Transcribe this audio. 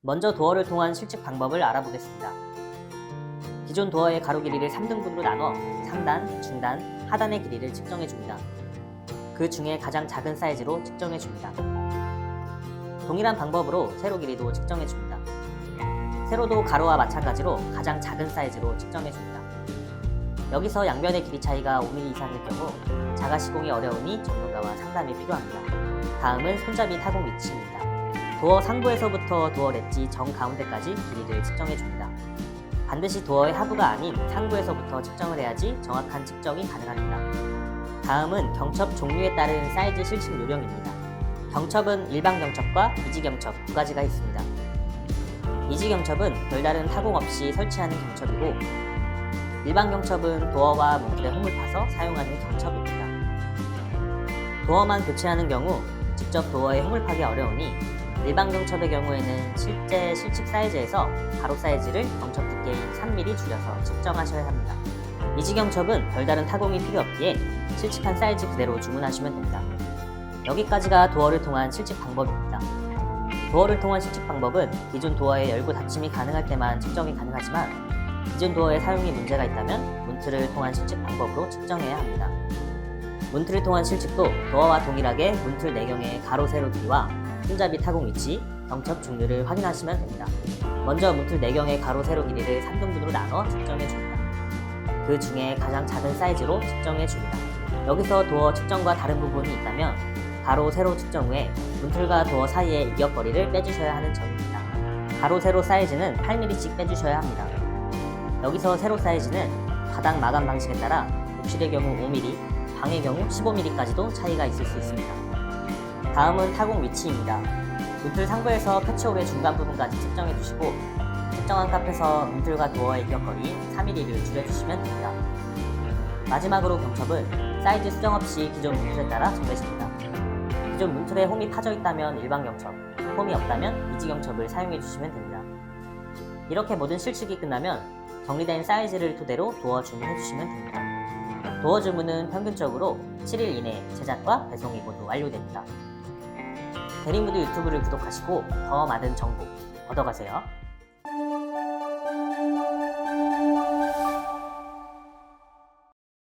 먼저 도어를 통한 실측 방법을 알아보겠습니다. 기존 도어의 가로 길이를 3등분으로 나눠 상단, 중단, 하단의 길이를 측정해 줍니다. 그 중에 가장 작은 사이즈로 측정해 줍니다. 동일한 방법으로 세로 길이도 측정해 줍니다. 세로도 가로와 마찬가지로 가장 작은 사이즈로 측정해 줍니다. 여기서 양변의 길이 차이가 5mm 이상일 경우 자가 시공이 어려우니 전문가와 상담이 필요합니다. 다음은 손잡이 타공 위치입니다. 도어 상부에서부터 도어 렛지 정 가운데까지 길이를 측정해 줍니다. 반드시 도어의 하부가 아닌 상부에서부터 측정을 해야지 정확한 측정이 가능합니다. 다음은 경첩 종류에 따른 사이즈 실측 요령입니다. 경첩은 일반 경첩과 이지 경첩 두 가지가 있습니다. 이지 경첩은 별다른 타공 없이 설치하는 경첩이고 일반 경첩은 도어와 문틀에 홈을 파서 사용하는 경첩입니다. 도어만 교체하는 경우 직접 도어에 홈을 파기 어려우니 일반 경첩의 경우에는 실제 실측 사이즈에서 가로 사이즈를 경첩 두께인 3mm 줄여서 측정하셔야 합니다. 이지 경첩은 별다른 타공이 필요 없기에 실측한 사이즈 그대로 주문하시면 됩니다. 여기까지가 도어를 통한 실측 방법입니다. 도어를 통한 실측 방법은 기존 도어의 열고 닫힘이 가능할 때만 측정이 가능하지만 기존 도어의 사용이 문제가 있다면 문틀을 통한 실측 방법으로 측정해야 합니다. 문틀을 통한 실측도 도어와 동일하게 문틀 내경의 가로 세로 길이와 손잡이 타공 위치, 경첩 종류를 확인하시면 됩니다. 먼저 문틀 내경의 가로 세로 길이를 3등분으로 나눠 측정해 줍니다. 그 중에 가장 작은 사이즈로 측정해 줍니다. 여기서 도어 측정과 다른 부분이 있다면 가로 세로 측정 후에 문틀과 도어 사이의 이격거리를 빼주셔야 하는 점입니다. 가로 세로 사이즈는 8mm씩 빼주셔야 합니다. 여기서 세로 사이즈는 바닥 마감 방식에 따라 욕실의 경우 5mm, 방의 경우 15mm까지도 차이가 있을 수 있습니다. 다음은 타공 위치입니다. 문틀 상부에서 패치홀의 중간 부분까지 측정해 주시고 측정한 값에서 문틀과 도어의 이격거리 3mm를 줄여주시면 됩니다. 마지막으로 경첩은 사이즈 수정 없이 기존 문틀에 따라 정해집니다. 기존 문틀에 홈이 파져 있다면 일반 경첩, 홈이 없다면 이지 경첩을 사용해 주시면 됩니다. 이렇게 모든 실측이 끝나면 정리된 사이즈를 토대로 도어 주문해 주시면 됩니다. 도어 주문은 평균적으로 7일 이내 제작과 배송이 모두 완료됩니다. 대리무드 유튜브를 구독하시고 더 많은 정보 얻어가세요.